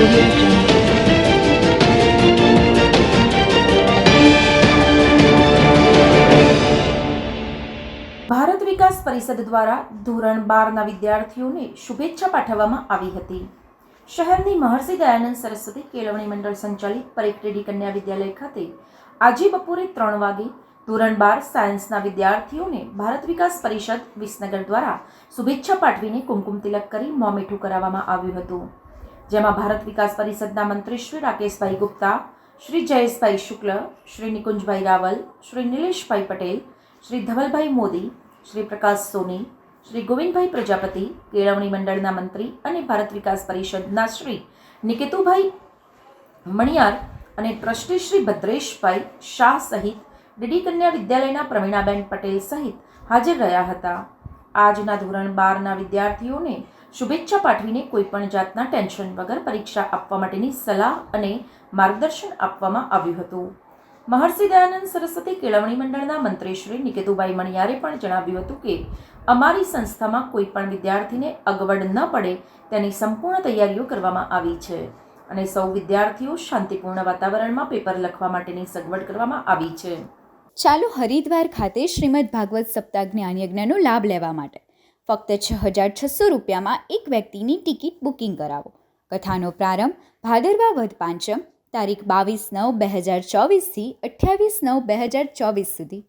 ભારત વિકાસ પરિષદ દ્વારા ધોરણ બારના વિદ્યાર્થીઓને શુભેચ્છા પાઠવવામાં આવી હતી. શહેરની મહર્ષિ દયાનંદ સરસ્વતી કેળવણી મંડળ સંચાલિત પરિક્રેડી કન્યા વિદ્યાલય ખાતે આજે બપોરે ત્રણ વાગે ધોરણ બાર સાયન્સના વિદ્યાર્થીઓને ભારત વિકાસ પરિષદ વિસનગર દ્વારા શુભેચ્છા પાઠવીને કુમકુમ તિલક કરી મોં મીઠું કરાવવામાં આવ્યું હતું. જેમાં ભારત વિકાસ પરિષદના મંત્રી શ્રી રાકેશભાઈ ગુપ્તા, શ્રી જયેશભાઈ શુક્લ, શ્રી નિકુંજભાઈ રાવલ, શ્રી નિલેશભાઈ પટેલ, શ્રી ધવલભાઈ મોદી, શ્રી પ્રકાશ સોની, શ્રી ગોવિંદભાઈ પ્રજાપતિ, કેળવણી મંડળના મંત્રી અને ભારત વિકાસ પરિષદના શ્રી નિકેતુભાઈ મણિયાર અને ટ્રસ્ટી શ્રી ભદ્રેશભાઈ શાહ સહિત ડીડી કન્યા વિદ્યાલયના પ્રવીણાબેન પટેલ સહિત હાજર રહ્યા હતા. આજના ધોરણ બારના વિદ્યાર્થીઓને શુભેચ્છા પાઠવીને કોઈપણ જાતના ટેન્શન વગર પરીક્ષા આપવા માટેની સલાહ અને માર્ગદર્શન આપવામાં આવ્યું હતું. મહર્ષિ દયાનંદ સરસ્વતી કેળવણી મંડળના મંત્રીશ્રી નિકેતુભાઈ મણિયારે પણ જણાવ્યું હતું કે, અમારી સંસ્થામાં કોઈ પણ વિદ્યાર્થીને અગવડ ન પડે તેની સંપૂર્ણ તૈયારીઓ કરવામાં આવી છે અને સૌ વિદ્યાર્થીઓ શાંતિપૂર્ણ વાતાવરણમાં પેપર લખવા માટેની સગવડ કરવામાં આવી છે. ચાલો હરિદ્વાર ખાતે શ્રીમદ ભાગવત સપ્તાહ જ્ઞાન યજ્ઞનો લાભ લેવા માટે ફક્ત છ હજાર છસો રૂપિયામાં એક વ્યક્તિની ટિકિટ બુકિંગ કરાવો. કથાનો પ્રારંભ ભાદરવા વધ પાંચમ, તારીખ બાવીસ નવ બે હજાર ચોવીસથી અઠ્યાવીસ નવ બે હજાર ચોવીસ સુધી.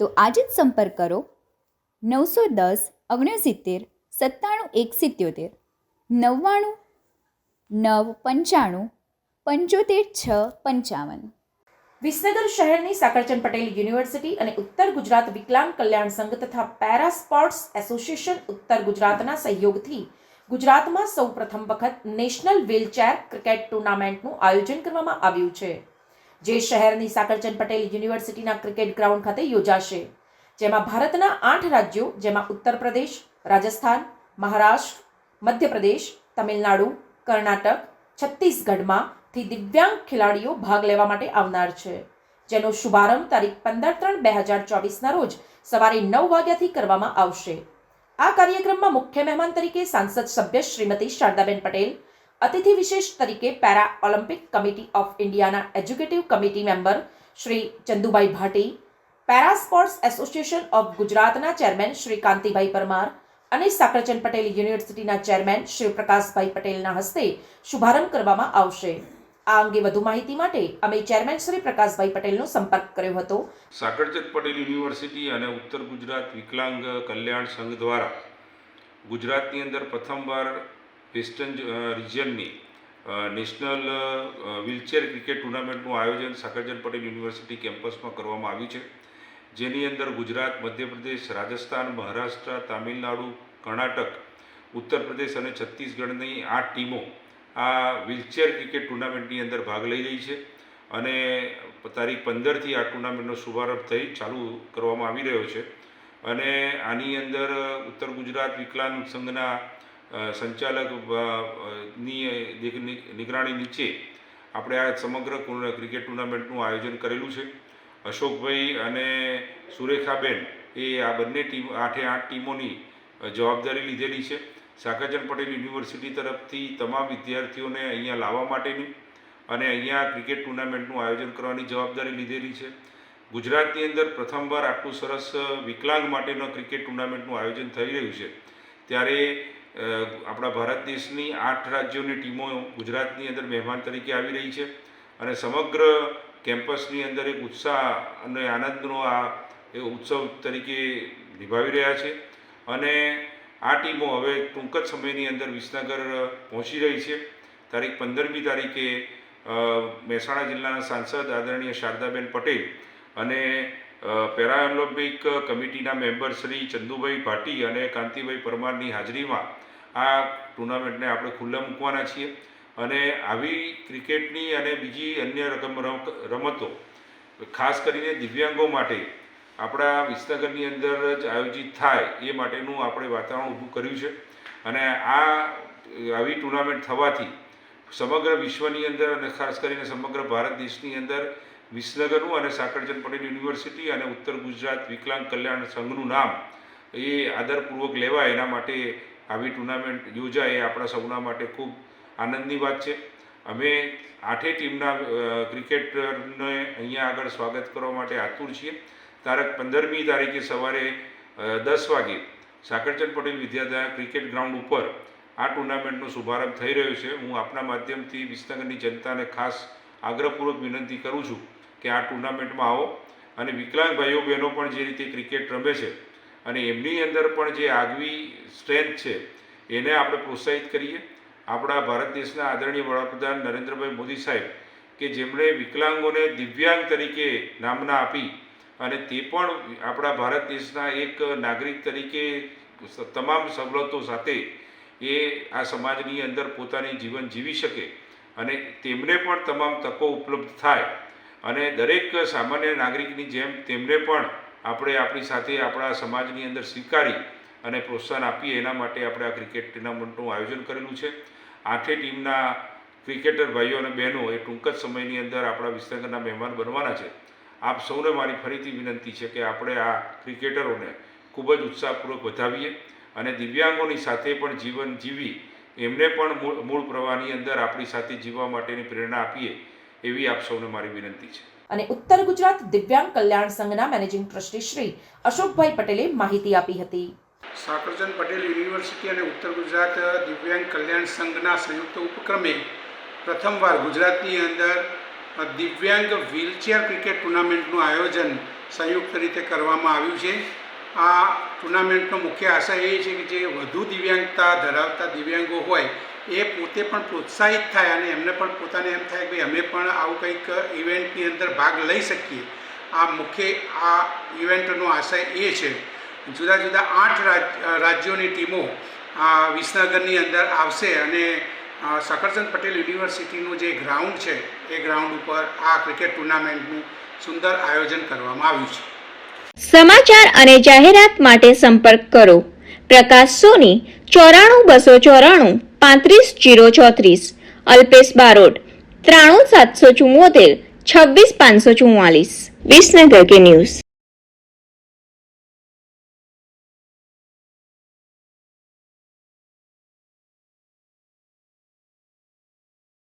તો આજે જ સંપર્ક કરો નવસો દસ ઓગણસિત્તેર સત્તાણું એક સિત્યોતેર નવ્વાણું નવ પંચાણું પંચોતેર છ પંચાવન. વિસનગર શહેરની સાકરચંદ પટેલ યુનિવર્સિટી અને ઉત્તર ગુજરાત વિકલાંગ કલ્યાણ સંઘ તથા પેરા સ્પોર્ટ્સ એસોસિએશન ઉત્તર ગુજરાતના સહયોગથી ગુજરાતમાં સૌ પ્રથમ વખત નેશનલ વ્હીલચેર ક્રિકેટ ટુર્નામેન્ટનું આયોજન કરવામાં આવ્યું છે, જે શહેરની સાકરચંદ પટેલ યુનિવર્સિટીના ક્રિકેટ ગ્રાઉન્ડ ખાતે યોજાશે, જેમાં ભારતના આઠ રાજ્યો, જેમાં ઉત્તર પ્રદેશ, રાજસ્થાન, મહારાષ્ટ્ર, મધ્યપ્રદેશ, તમિલનાડુ, કર્ણાટક છત્તીસગઢમાંથી દિવ્યાંગ ખેલાડીઓ ભાગ લેવા માટે આવનાર છે. જેનો શુભારંભ તારીખ પંદર ત્રણ બે હજાર ચોવીસના રોજ સવારે નવ વાગ્યાથી કરવામાં આવશે. આ કાર્યક્રમમાં મુખ્ય મહેમાન તરીકે સાંસદ સભ્ય શ્રીમતી શારદાબેન પટેલ, અતિથિ વિશેષ તરીકે પેરા ઓલિમ્પિક કમિટી ઓફ ઇન્ડિયાના executive committee member Shri Chandubhai Bhati, para sports association of ગુજરાતના ચેરમેન શ્રી કાંતિભાઈ પરમાર અને સાકરચંદ પટેલ યુનિવર્સિટીના ચેરમેન શ્રી પ્રકાશભાઈ પટેલના હસ્તે શુભારંભ કરવામાં આવશે. આ અંગે વધુ માહિતી માટે અમે ચેરમેન શ્રી પ્રકાશભાઈ પટેલનો સંપર્ક કર્યો હતો. સાકરચંદ પટેલ યુનિવર્સિટી અને ઉત્તર ગુજરાત વિકલાંગ કલ્યાણ સંઘ દ્વારા ગુજરાતની અંદર પ્રથમવાર વેસ્ટર્ન રિજિયનની નેશનલ વ્હીલચેર ક્રિકેટ ટુર્નામેન્ટનું આયોજન સાકરચંદ પટેલ યુનિવર્સિટી કેમ્પસમાં કરવામાં આવ્યું છે. જેની અંદર ગુજરાત, મધ્યપ્રદેશ, રાજસ્થાન, મહારાષ્ટ્ર, તામિલનાડુ, કર્ણાટક, ઉત્તર પ્રદેશ અને છત્તીસગઢની આઠ ટીમો આ વ્હીલચેર ક્રિકેટ ટુર્નામેન્ટની અંદર ભાગ લઈ રહી છે અને તારીખ પંદરથી આ ટુર્નામેન્ટનો શુભારંભ થઈ ચાલુ કરવામાં આવી રહ્યો છે. અને આની અંદર ઉત્તર ગુજરાત વિકલાંગ સંઘના સંચાલકની નિગરાણી નીચે આપણે આ સમગ્ર ક્રિકેટ ટુર્નામેન્ટનું આયોજન કરેલું છે. અશોકભાઈ અને સુરેખાબેન એ આ બંને ટીમ, આઠે આઠ ટીમોની જવાબદારી લીધેલી છે. સાકરચંદ પટેલ યુનિવર્સિટી તરફથી તમામ વિદ્યાર્થીઓને અહીંયા લાવવા માટેની અને અહીંયા ક્રિકેટ ટુર્નામેન્ટનું આયોજન કરવાની જવાબદારી લીધેલી છે. ગુજરાતની અંદર પ્રથમવાર આટલું સરસ વિકલાંગ માટેનો ક્રિકેટ ટુર્નામેન્ટનું આયોજન થઈ રહ્યું છે. ત્યારે આપણા ભારત દેશની આઠ રાજ્યોની ટીમો ગુજરાતની અંદર મહેમાન તરીકે આવી રહી છે અને સમગ્ર કેમ્પસની અંદર એક ઉત્સાહ અને આનંદનો આ ઉત્સવ તરીકે નિભાવી રહ્યા છે. અને આ ટીમો હવે ટૂંક જ સમયની અંદર વિસનગર પહોંચી રહી છે. તારીખ પંદરમી તારીખે મહેસાણા જિલ્લાના સાંસદ આદરણીય શારદાબેન પટેલ અને અ, પેરા ઓલિમ્પિક કમિટીના મેમ્બર શ્રી ચંદુભાઈ ભાટી અને કાંતિભાઈ પરમારની હાજરીમાં આ ટુર્નામેન્ટને આપણે ખુલ્લા મૂકવાના છીએ. અને આવી ક્રિકેટની અને બીજી અન્ય રકમ રમ- રમતો ખાસ કરીને દિવ્યાંગો માટે આપણા વિસનગરની અંદર જ આયોજિત થાય એ માટેનું આપણે વાતાવરણ ઊભું કર્યું છે. અને આ આવી ટુર્નામેન્ટ થવાથી સમગ્ર વિશ્વની અંદર અને ખાસ કરીને સમગ્ર ભારત દેશની અંદર વિસનગરનું અને સાકરચંદ પટેલ યુનિવર્સિટી અને ઉત્તર ગુજરાત વિકલાંગ કલ્યાણ સંઘનું નામ એ આદરપૂર્વક લેવાય એના માટે આવી ટુર્નામેન્ટ યોજાય એ આપણા સૌના માટે ખૂબ આનંદની વાત છે. અમે આઠે ટીમના ક્રિકેટરને અહીંયા આગળ સ્વાગત કરવા માટે આતુર છીએ. તારીખ પંદરમી તારીખે સવારે દસ વાગે સાકરચંદ પટેલ વિદ્યાલય ક્રિકેટ ગ્રાઉન્ડ ઉપર આ ટુર્નામેન્ટનો શુભારંભ થઈ રહ્યો છે. હું આપના માધ્યમથી વિસનગરની જનતાને ખાસ આગ્રહપૂર્વક વિનંતી કરું છું કે આ ટુર્નામેન્ટમાં આવો અને વિકલાંગ ભાઈઓ બહેનો પણ જે રીતે ક્રિકેટ રમે છે અને એમની અંદર પણ જે આગવી સ્ટ્રેન્થ છે એને આપણે પ્રોત્સાહિત કરીએ. આપણા ભારત દેશના આદરણીય વડાપ્રધાન નરેન્દ્રભાઈ મોદી સાહેબ કે જેમણે વિકલાંગોને દિવ્યાંગ તરીકે નામના આપી અને તે પણ આપણા ભારત દેશના એક નાગરિક તરીકે તમામ સવલતો સાથે એ આ સમાજની અંદર પોતાની જીવન જીવી શકે અને તેમને પણ તમામ તકો ઉપલબ્ધ થાય. અને દરેક સામાન્ય નાગરિકની જેમ તેમને પણ આપણે આપણી સાથે આપણા સમાજની અંદર સ્વીકારી અને પ્રોત્સાહન આપીએ એના માટે આપણે આ ક્રિકેટ ટુર્નામેન્ટનું આયોજન કરેલું છે. આઠે ટીમના ક્રિકેટર ભાઈઓ અને બહેનો એ ટૂંક જ સમયની અંદર આપણા વિસનગરના મહેમાન બનવાના છે. આપ સૌને મારી ફરીથી વિનંતી છે કે આપણે આ ક્રિકેટરોને ખૂબ જ ઉત્સાહપૂર્વક વધાવીએ અને દિવ્યાંગોની સાથે પણ જીવન જીવી એમને પણ મૂળ મૂળ પ્રવાહની અંદર આપણી સાથે જીવવા માટેની પ્રેરણા આપીએ એવી આપ સૌને મારી વિનંતી છે. અને ઉત્તર ગુજરાત દિવ્યાંગ કલ્યાણ સંઘના મેનેજિંગ ટ્રસ્ટી શ્રી અશોકભાઈ પટેલે માહિતી આપી હતી. સાકરચંદ પટેલ યુનિવર્સિટી અને ઉત્તર ગુજરાત દિવ્યાંગ કલ્યાણ સંઘના સંયુક્ત ઉપક્રમે પ્રથમવાર ગુજરાતની અંદર દિવ્યાંગ વ્હીલચેર ક્રિકેટ ટુર્નામેન્ટનું આયોજન સંયુક્ત રીતે કરવામાં આવ્યું છે. આ ટુર્નામેન્ટનો મુખ્ય આશય એ છે કે જે વધુ દિવ્યાંગતા ધરાવતા દિવ્યાંગો હોય, એ પોતે પણ પ્રોત્સાહિત થાય અને એમને પણ પોતાને એમ થાય કે અમે પણ આવું કંઈક ઇવેન્ટની અંદર ભાગ લઈ શકીએ. આ મુખ્ય આ ઇવેન્ટનો આશય એ છે. જુદા જુદા આઠ રાજ, રાજ્યોની ટીમો આ વિસનગરની અંદર આવશે અને અ, પટેલ યુનિવર્સિટીનું જે ગ્રાઉન્ડ છે એ ગ્રાઉન્ડ ઉપર આ ક્રિકેટ ટુર્નામેન્ટનું સુંદર આયોજન કરવામાં આવ્યું છે. સમાચાર અને જાહેરાત માટે સંપર્ક કરો. પ્રકાશ સોની ચોરાણું બસો ચોરાણું પાંત્રીસ જીરો ચોત્રીસ. અલ્પેશ બારોટ ત્રાણું સાતસો ચુમ્મોતેર છવ્વીસ પાંચસો ચુમ્માલીસ વિસનગર કે ન્યૂઝ.